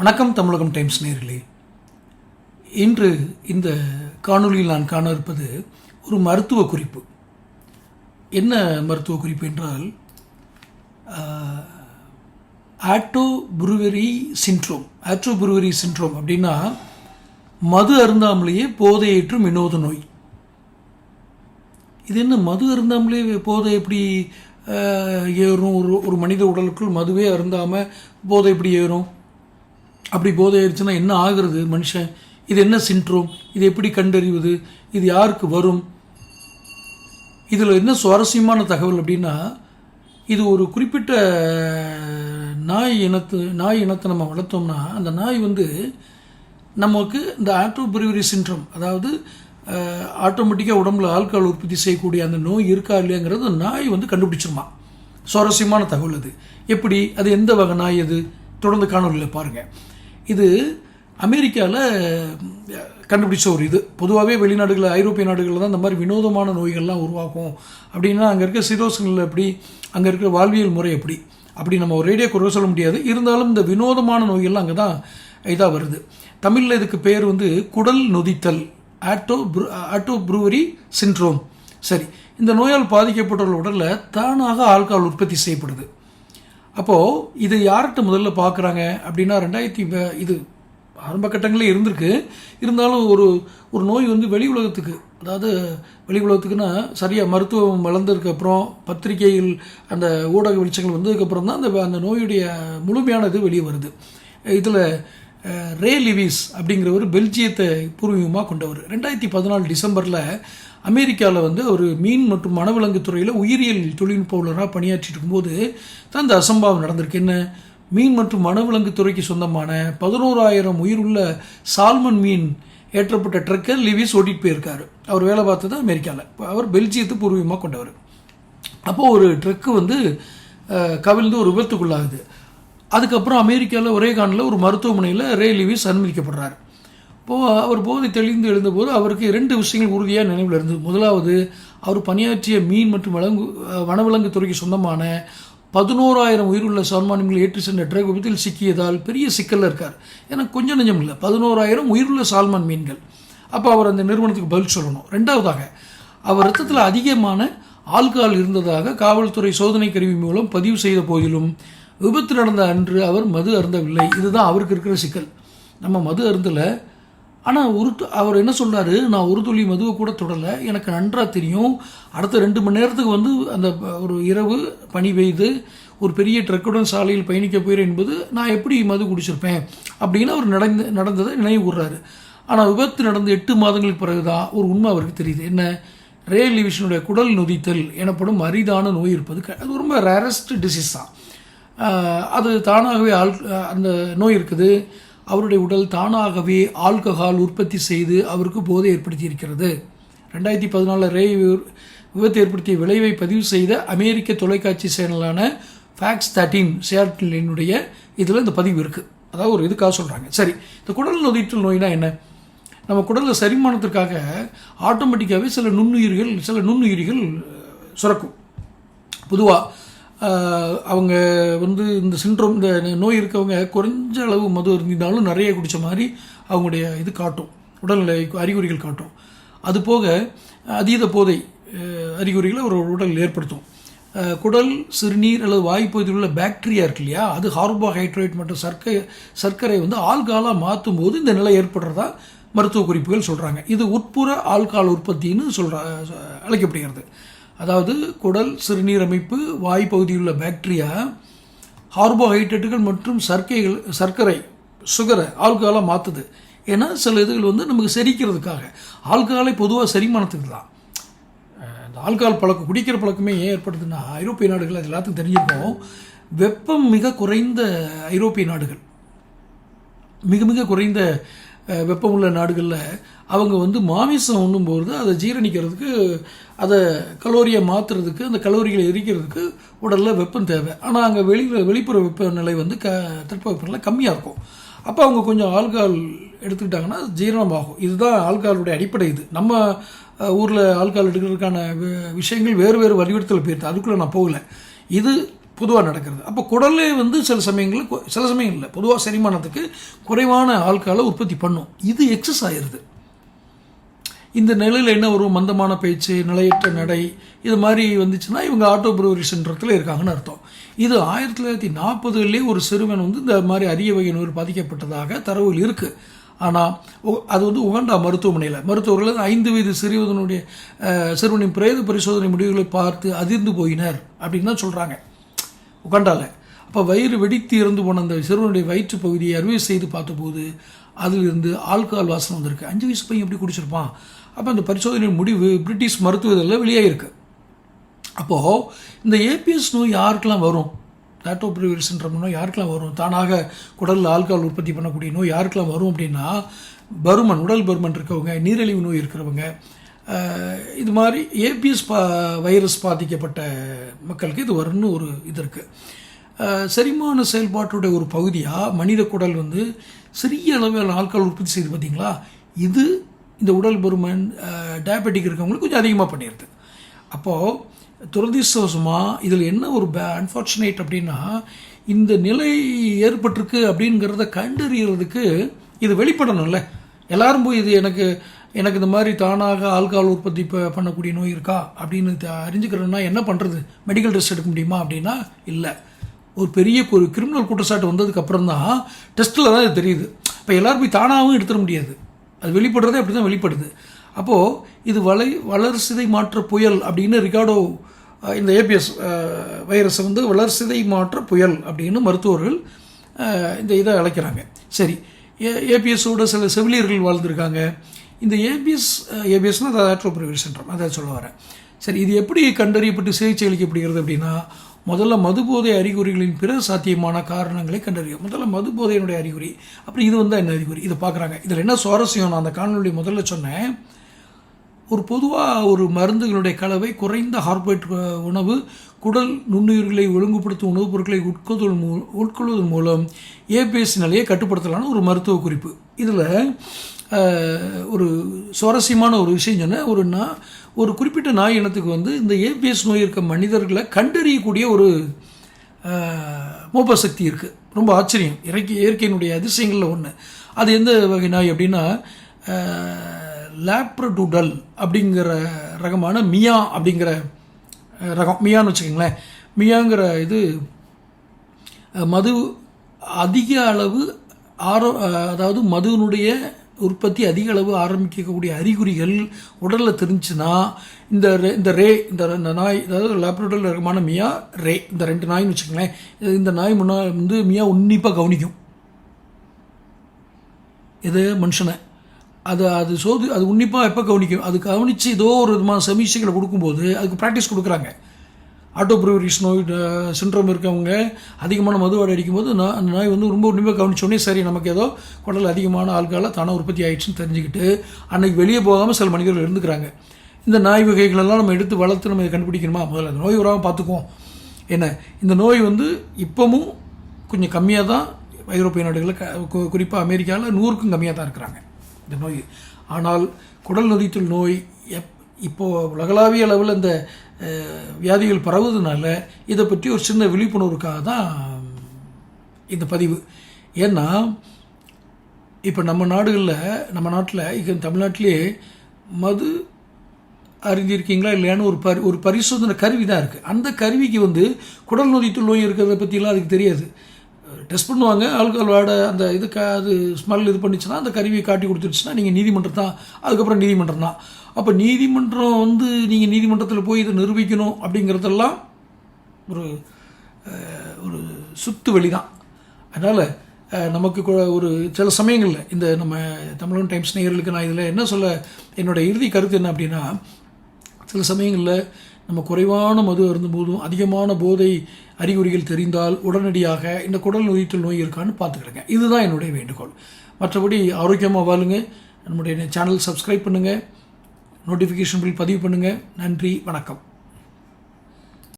வணக்கம் தமிழகம் டைம்ஸ் நேர்களே. இன்று இந்த காணொளியில் நான் காண இருப்பது ஒரு மருத்துவ குறிப்பு. என்ன மருத்துவ குறிப்பு என்றால் auto brewery syndrome auto brewery syndrome அப்படின்னா மது அருந்தாமலேயே போதையேற்றும் வினோத நோய். இது என்ன மது அருந்தாமலே போதை எப்படி ஏறும்? ஒரு ஒரு மனித உடலுக்குள் மதுவே அருந்தாமல் போதை எப்படி ஏறும்? அப்படி போதை என்ன ஆகிறது மனுஷன்? இது என்ன சின்ட்ரோம் இது எப்படி கண்டறிவது? இது யாருக்கு வரும்? இதில் என்ன சுவாரஸ்யமான தகவல் அப்படின்னா இது ஒரு குறிப்பிட்ட நாய் இனத்து நாய் இனத்தை நம்ம வளர்த்தோம்னா அந்த நாய் வந்து நமக்கு இந்த ஆட்டோபிரிவரி சின்ட்ரம் அதாவது ஆட்டோமேட்டிக்காக உடம்புல ஆல்கஹால் உற்பத்தி செய்யக்கூடிய அந்த நோய் இருக்கா இல்லையாங்கிறது நாய் வந்து கண்டுபிடிச்சிருமா? சுவாரஸ்யமான தகவல் அது. எப்படி? அது எந்த வகை நாய் அது? தொடர்ந்து காணொலியில் பாருங்கள் இது அமெரிக்காவில் கண்டுபிடிச்ச ஒரு இது. பொதுவாகவே வெளிநாடுகளில் ஐரோப்பிய நாடுகளில் தான் இந்த மாதிரி வினோதமான நோய்கள்லாம் உருவாகும். அப்படின்னா அங்கே இருக்க சிரோசங்கள் எப்படி அங்கே இருக்கிற வாழ்வியல் முறை எப்படி அப்படி நம்ம ஒரு ரேடியோ குறை சொல்ல முடியாது. இருந்தாலும் இந்த வினோதமான நோய்கள்லாம் அங்கே தான் இதாக வருது. தமிழில் இதுக்கு பேர் வந்து குடல் நொதித்தல் auto brew auto brewery syndrome சரி இந்த நோயால் பாதிக்கப்பட்டவர்கள் உடலில் தானாக ஆல்கால் உற்பத்தி செய்யப்படுது. அப்போது இது யார்கிட்ட முதல்ல பார்க்குறாங்க அப்படின்னா ரெண்டாயிரத்தி இது ஆரம்ப கட்டங்களே இருந்திருக்கு. இருந்தாலும் ஒரு ஒரு நோய் வந்து வெளி உலகத்துக்கு அதாவது வெளி உலகத்துக்குன்னா சரியாக மருத்துவம் வளர்ந்ததுக்கு அப்புறம் அந்த ஊடக வெளிச்சங்கள் வந்ததுக்கப்புறம் தான் அந்த அந்த நோயுடைய முழுமையான இது வெளியே வருது. இதில் ரே லிவிஸ் அப்படிங்கிறவர் பெல்ஜியத்தை பூர்வீகமாக கொண்டவர். ரெண்டாயிரத்தி பதினாலு டிசம்பரில் அமெரிக்காவில் வந்து ஒரு மீன் மற்றும் மனவிலங்கு துறையில் உயிரியல் தொழில்நுட்ப பணியாற்றிட்டு இருக்கும்போது தான் இந்த அசம்பாவம் நடந்திருக்கு. என்ன? மீன் மற்றும் மனவிலங்கு துறைக்கு சொந்தமான பதினோராயிரம் உயிருள்ள சால்மன் மீன் ஏற்றப்பட்ட ட்ரக்கை லிவிஸ் ஓட்டிட்டு போயிருக்காரு. அவர் வேலை பார்த்தது அமெரிக்காவில் அவர் பெல்ஜியத்தை பூர்வீகமாக கொண்டவர். அப்போது ஒரு ட்ரக்கு வந்து கவிழ்ந்து ஒரு விபத்துக்குள்ளாகுது. அதுக்கப்புறம் அமெரிக்காவில் ஒரே காண்டில் ஒரு மருத்துவமனையில் ரே லிவிஸ் அனுமதிக்கப்படுறார். இப்போது அவர் போதை தெளிந்து எழுந்தபோது அவருக்கு ரெண்டு விஷயங்கள் உறுதியாக நினைவில் இருந்தது. முதலாவது அவர் பணியாற்றிய மீன் மற்றும் விலங்கு வனவிலங்கு துறைக்கு சொந்தமான பதினோராயிரம் உயிருள்ள சால்மானியங்களை ஏற்றி சென்ற ட்ரக் விபத்தில் சிக்கியதால் பெரிய சிக்கலில் இருக்கார். ஏன்னா கொஞ்சம் நெஞ்சம் இல்லை. பதினோராயிரம் உயிருள்ள சால்மான் மீன்கள். அப்போ அவர் அந்த நிறுவனத்துக்கு பதில் சொல்லணும். ரெண்டாவதாக அவர் ரத்தத்தில் அதிகமான ஆல்கஹால் இருந்ததாக காவல்துறை சோதனை கருவி மூலம் பதிவு செய்த போதிலும் விபத்து நடந்த அன்று அவர் மது அருந்தவில்லை. இதுதான் அவருக்கு இருக்கிற சிக்கல். நம்ம மது அருந்தலை ஆனால் ஒரு அவர் என்ன சொல்றாரு நான் ஒரு துளி மதுவை கூட தொடலை. எனக்கு நன்றாக தெரியும். அடுத்த ரெண்டு மணி நேரத்துக்கு வந்து அந்த ஒரு இரவு பனி பெய்து ஒரு பெரிய ட்ரக்குடன் சாலையில் பயணிக்க போயிறேன் என்பது நான் எப்படி மது குடிச்சிருப்பேன்? அப்படின்னு அவர் நடந்து நடந்ததை நினைவு கூர்றாரு. ஆனால் விபத்து நடந்து எட்டு மாதங்களுக்கு பிறகு தான் ஒரு உண்மை அவருக்கு தெரியுது. என்ன? ரே லிவிஷனுடைய குடல் நொதித்தல் எனப்படும் அரிதான நோய் இருப்பது க- அது ரொம்ப ரேரஸ்ட் டிசீஸ் தான் அது தானாகவே ஆல் அந்த நோய் இருக்குது. அவருடைய உடல் தானாகவே ஆல்கஹால் உற்பத்தி செய்து அவருக்கு போதை ஏற்படுத்தி இருக்கிறது ரெண்டாயிரத்தி பதினாலில் ரே வி- விபத்து ஏற்படுத்திய விளைவை பதிவு செய்த அமெரிக்க தொலைக்காட்சி சேனலான ஃபேக்ஸ் தேர்ட்டீன் சியாட்டினுடைய இதில் இந்த பதிவு இருக்குது அதாவது ஒரு இதுக்காக சொல்கிறாங்க சரி இந்த குடல் நொதிற்றல் நோய்னா என்ன? நம்ம குடலில் செரிமானத்திற்காக ஆட்டோமேட்டிக்காகவே சில நுண்ணுயிர்கள் சில நுண்ணுயிரிகள் சுரக்கும். பொதுவாக அவங்க வந்து இந்த சின்ட்ரோம் இந்த நோய் இருக்கவங்க குறைஞ்ச அளவு மது இருந்திருந்தாலும் நிறைய குடித்த மாதிரி அவங்களுடைய இது காட்டும். உடல்நிலை அறிகுறிகள் காட்டும். அது போக அதீத போதை அறிகுறிகளை ஒரு உடல் ஏற்படுத்தும். குடல் சிறுநீர் அல்லது வாய்ப்பகுதியில் உள்ள பாக்டீரியா இருக்கு இல்லையா? அது கார்போஹைட்ரேட் மற்றும் சர்க்கரை சர்க்கரை வந்து ஆல்காலாக மாற்றும் போது இந்த நிலை ஏற்படுறதா மருத்துவ குறிப்புகள் சொல்கிறாங்க இது உட்புற ஆல்கால் உற்பத்தின்னு சொல்கிற அழைக்கப்படுகிறது. அதாவது குடல் சிறுநீர் அமைப்பு வாய் பகுதியில் உள்ள பாக்டீரியா கார்போஹைட்ரேட்டுகள் மற்றும் சர்க்கைகள் சர்க்கரை சுகரை ஆல்கஹாலாக மாற்றுது ஏன்னா சில இதுகள் வந்து நமக்கு செரிக்கிறதுக்காக. ஆல்கஹாலை பொதுவாக செரிமானத்துக்கு தான். இந்த ஆல்கஹால் பழக்கம் குடிக்கிற பழக்கமே ஏன் ஏற்படுதுன்னா ஐரோப்பிய நாடுகள் அது எல்லாத்துக்கும் தெரிஞ்சிருக்கோம். வெப்பம் மிக குறைந்த ஐரோப்பிய நாடுகள். மிக மிக குறைந்த வெப்பமுள்ள நாடுகளில் அவங்க வந்து மாமிசம் உண்ணும்போது அதை ஜீரணிக்கிறதுக்கு அதை கலோரியை மாற்றுறதுக்கு அந்த கலோரிகளை எரிக்கிறதுக்கு உடலில் வெப்பம் தேவை. ஆனால் அங்கே வெளியில் வெளிப்புற வெப்பநிலை வந்து க தட்பவெப்பநிலை கம்மியாக இருக்கும். அப்போ அவங்க கொஞ்சம் ஆல்கால் எடுத்துக்கிட்டாங்கன்னா அது ஜீரணமாகும். இதுதான் ஆல்கஹாலுடைய அடிப்படை இது. நம்ம ஊரில் ஆல்கால் எடுக்கிறதுக்கான வி- விஷயங்கள் வேறு வேறு வடிவத்தில் போயிடுது அதுக்குள்ளே நான் போகல. இது பொதுவாக நடக்கிறது. அப்போ குடலே வந்து சில சமயங்களில் சில சமயம் இல்லை. பொதுவாக செரிமானத்துக்கு குறைவான ஆட்களை உற்பத்தி பண்ணும். இது எக்ஸஸ் ஆயிடுது இந்த நிலையில் என்ன வரும்? மந்தமான பேச்சு நிலையற்ற நடை இது மாதிரி வந்துச்சுன்னா இவங்க ஆட்டோ ப்ரூவரி சென்டரத்தில் இருக்காங்கன்னு அர்த்தம். இது ஆயிரத்தி தொள்ளாயிரத்தி நாற்பதுலேயே ஒரு சிறுவன் வந்து இந்த மாதிரி அரிய வகை நோய் பாதிக்கப்பட்டதாக தரவுகள் இருக்குது ஆனால் அது வந்து உகண்டா மருத்துவமனையில். மருத்துவர்கள் ஐந்து வயது சிறுவனுடைய சிறுவனின் பிரேத பரிசோதனை முடிவுகளை பார்த்து அதிர்ந்து போயினர். அப்படின்னு தான் சொல்கிறாங்க உகண்டால அப்போ வயிறு வெடித்து இறந்து போன அந்த சிறுவனுடைய வயிற்று பகுதியை அறுவை செய்து பார்த்தபோது அதிலிருந்து ஆல்கஹால் வாசனை வந்திருக்கு. அஞ்சு வயசு பையன் எப்படி குடிச்சிருப்பான்? அப்போ அந்த பரிசோதனையின் முடிவு பிரிட்டிஷ் மருத்துவ வெளியே வெளியாகிருக்கு அப்போது இந்த ஏபிஎஸ் நோய் யாருக்கெல்லாம் வரும்? டாட்டோப்ரிவர் நோய் யாருக்கெல்லாம் வரும்? தானாக குடலில் ஆல்கஹால் உற்பத்தி பண்ணக்கூடிய நோய் யாருக்கெல்லாம் வரும் அப்படின்னா பருமன் உடல் பருமன் இருக்கவங்க நீரிழிவு நோய் இருக்கிறவங்க இது மாதிரி ஏபிஎஸ் பா வைரஸ் பாதிக்கப்பட்ட மக்களுக்கு இது வரும்னு ஒரு இது இருக்குது செரிமான செயல்பாட்டுடைய ஒரு பகுதியாக மனித குடல் வந்து சிறிய அளவில் ஆட்கள் உற்பத்தி செய்து பார்த்தீங்களா இது இந்த உடல் பருமன் டயபெட்டிக் இருக்கவங்களுக்கு கொஞ்சம் அதிகமாக பண்ணிடுது. அப்போது துரதிர்ஷ்டவசமாக இதில் என்ன ஒரு பே அன்ஃபார்ச்சுனேட் அப்படின்னா இந்த நிலை ஏற்பட்டிருக்கு அப்படிங்கிறத கண்டறியறதுக்கு இது வெளிப்படணும்ல. எல்லாரும் போய் இது எனக்கு எனக்கு இந்த மாதிரி தானாக ஆல்கஹால் உற்பத்தி பண்ணக்கூடிய நோய் இருக்கா? அப்படின்னு த- என்ன பண்ணுறது மெடிக்கல் டெஸ்ட் எடுக்க முடியுமா அப்படின்னா இல்லை. ஒரு பெரிய ஒரு கிரிமினல் குற்றச்சாட்டு வந்ததுக்கு அப்புறம் தான் டெஸ்ட்டில் தான் இது தெரியுது. இப்போ எல்லோரும் போய் தானாகவும் எடுத்துட முடியாது. அது வெளிப்படுறதே அப்படி தான் வெளிப்படுது. அப்போது இது வலை வளர்சிதை மாற்ற புயல் அப்படின்னு ரிகார்டோ இந்த ஏபிஎஸ் வைரஸை வந்து வளர்சிதை மாற்ற புயல் அப்படின்னு மருத்துவர்கள் இந்த இதை அழைக்கிறாங்க. சரி. ஏ ஏபிஎஸோட சில செவிலியர்கள் வாழ்ந்திருக்காங்க. இந்த ஏபிஎஸ் ஏபிஎஸ்னால் அது ஆட்ரோப்ரிவர் சென்ட்ரம் அதை சொல்ல வரேன். சரி இது எப்படி கண்டறியப்பட்டு சிகிச்சை அளிக்கப்படுகிறது அப்படின்னா முதல்ல மதுபோதை அறிகுறிகளின் பிற சாத்தியமான காரணங்களை கண்டறியும் முதல்ல மதுபோதையினுடைய அறிகுறி. அப்புறம் இது வந்து என்ன அறிகுறி? இதை பார்க்குறாங்க. இதில் என்ன சுவாரஸ்யம்? நான் அந்த காணொலி முதல்ல சொன்னேன். ஒரு பொதுவாக ஒரு மருந்துகளுடைய கலவை குறைந்த ஹார்பேட் உணவு குடல் நுண்ணுயிர்களை ஒழுங்குபடுத்தும் உணவுப் பொருட்களை உட்கொள்வதன் மூ உட்கொள்வதன் மூலம் ஏபிஎஸ் நிலையை கட்டுப்படுத்தலான ஒரு மருத்துவ குறிப்பு. இதில் ஒரு சுவாரஸ்யமான ஒரு விஷயம் சொன்னேன். ஒரு நா ஒரு குறிப்பிட்ட நாய் இனத்துக்கு வந்து இந்த ஏபிஎஸ் நோய் இருக்க மனிதர்களை கண்டறியக்கூடிய ஒரு மோப சக்தி இருக்குது ரொம்ப ஆச்சரியம். இறக்கி இயற்கையினுடைய அதிசயங்களில் ஒன்று அது எந்த வகை நாய் அப்படின்னா லேப்ரடூடல் அப்படிங்கிற ரகமான மியா அப்படிங்கிற ரகம். மியான்னு வச்சுக்கோங்களேன். மியாங்கிற இது மது அதிக அளவு ஆரோ அதாவது மதுவினுடைய உற்பத்தி அதிக அளவு ஆரம்பிக்கக்கூடிய அறிகுறிகள் உடலில் தெரிஞ்சுன்னா இந்த ரே- இந்த ரே இந்த நாய் அதாவது லேப்ரடல் ரகமான மியா ரே இந்த ரெண்டு நாய்னு வச்சுக்கோங்களேன் இந்த நாய் முன்னால் வந்து மியா உன்னிப்பாக கவனிக்கும். இது மனுஷனை. அது அது சோது அது உன்னிப்பாக எப்போ கவனிக்கும்? அது கவனித்து ஏதோ ஒரு விதமான சமீட்சைகளை கொடுக்கும்போது அதுக்கு ப்ராக்டிஸ் கொடுக்குறாங்க. ஆட்டோ ப்ரூவரிஸ் நோய் சின்ரம் இருக்கவங்க அதிகமான மதுவாடை அடிக்கும்போது நான் அந்த வந்து ரொம்ப உன்னிப்பாக கவனிச்சோடனே சரி நமக்கு ஏதோ குடல் அதிகமான ஆள்கால தானே உற்பத்தி ஆயிடுச்சுன்னு தெரிஞ்சுக்கிட்டு அன்னைக்கு வெளியே போகாமல் சில மனிதர்கள் இருந்துக்கிறாங்க. இந்த நாய் வகைகளெல்லாம் நம்ம எடுத்து வளர்த்து நம்ம இதை கண்டுபிடிக்கணுமா? முதல்ல அந்த நோய் வராமல் பார்த்துக்குவோம். என்ன? இந்த நோய் வந்து இப்போவும் கொஞ்சம் கம்மியாக தான் ஐரோப்பிய நாடுகளில் க குறிப்பாக அமெரிக்காவில் நூறுக்கும் கம்மியாக தான் இருக்கிறாங்க இந்த நோய். ஆனால் குடல் நொதித்தல் நோய் எப் இப்போது உலகளாவிய அளவில் இந்த வியாதிகள் பரவுவதனால இதை பற்றி ஒரு சின்ன விழிப்புணர்வுக்காக தான் இந்த பதிவு. ஏன்னா இப்போ நம்ம நாடுகளில் நம்ம நாட்டில் இங்கே தமிழ்நாட்டிலே மது அறிந்திருக்கீங்களா இல்லையான்னு ஒரு பரி ஒரு பரிசோதனை கருவி தான் இருக்குது அந்த கருவிக்கு வந்து குடல் நொதித்துள் நோய் இருக்கிறத பற்றிலாம் அதுக்கு தெரியாது. டெஸ்ட் பண்ணுவாங்க ஆல்கஹால் வாட அந்த இதுக்கு அது ஸ்மெல் இது பண்ணிச்சுன்னா அந்த கருவியை காட்டி கொடுத்துருச்சுன்னா நீங்கள் நீதிமன்றம் தான் அதுக்கப்புறம் நீதிமன்றம் தான் அப்போ நீதிமன்றம் வந்து நீங்கள் நீதிமன்றத்தில் போய் இதை நிரூபிக்கணும் அப்படிங்கிறதெல்லாம் ஒரு ஒரு சுத்து வழி தான் அதனால் நமக்கு ஒரு சில சமயங்களில் இந்த நம்ம தமிழன் டைம்ஸ் நேயர்களுக்கு நான் இதில் என்ன சொல்ல என்னோடய இறுதி கருத்து என்ன அப்படின்னா சில சமயங்களில் நம்ம குறைவான மது அருந்தும்போதும் அதிகமான போதை அறிகுறிகள் தெரிந்தால் உடனடியாக இந்த குடல் நோய்த்தல் நோய் இருக்கான்னு பார்த்துக்கிடுங்க. இதுதான் என்னுடைய வேண்டுகோள். மற்றபடி ஆரோக்கியமாக வாழுங்க. நம்முடைய சேனல் சப்ஸ்கிரைப் பண்ணுங்கள் நோட்டிஃபிகேஷன் பில் பதிவு பண்ணுங்கள் நன்றி வணக்கம்.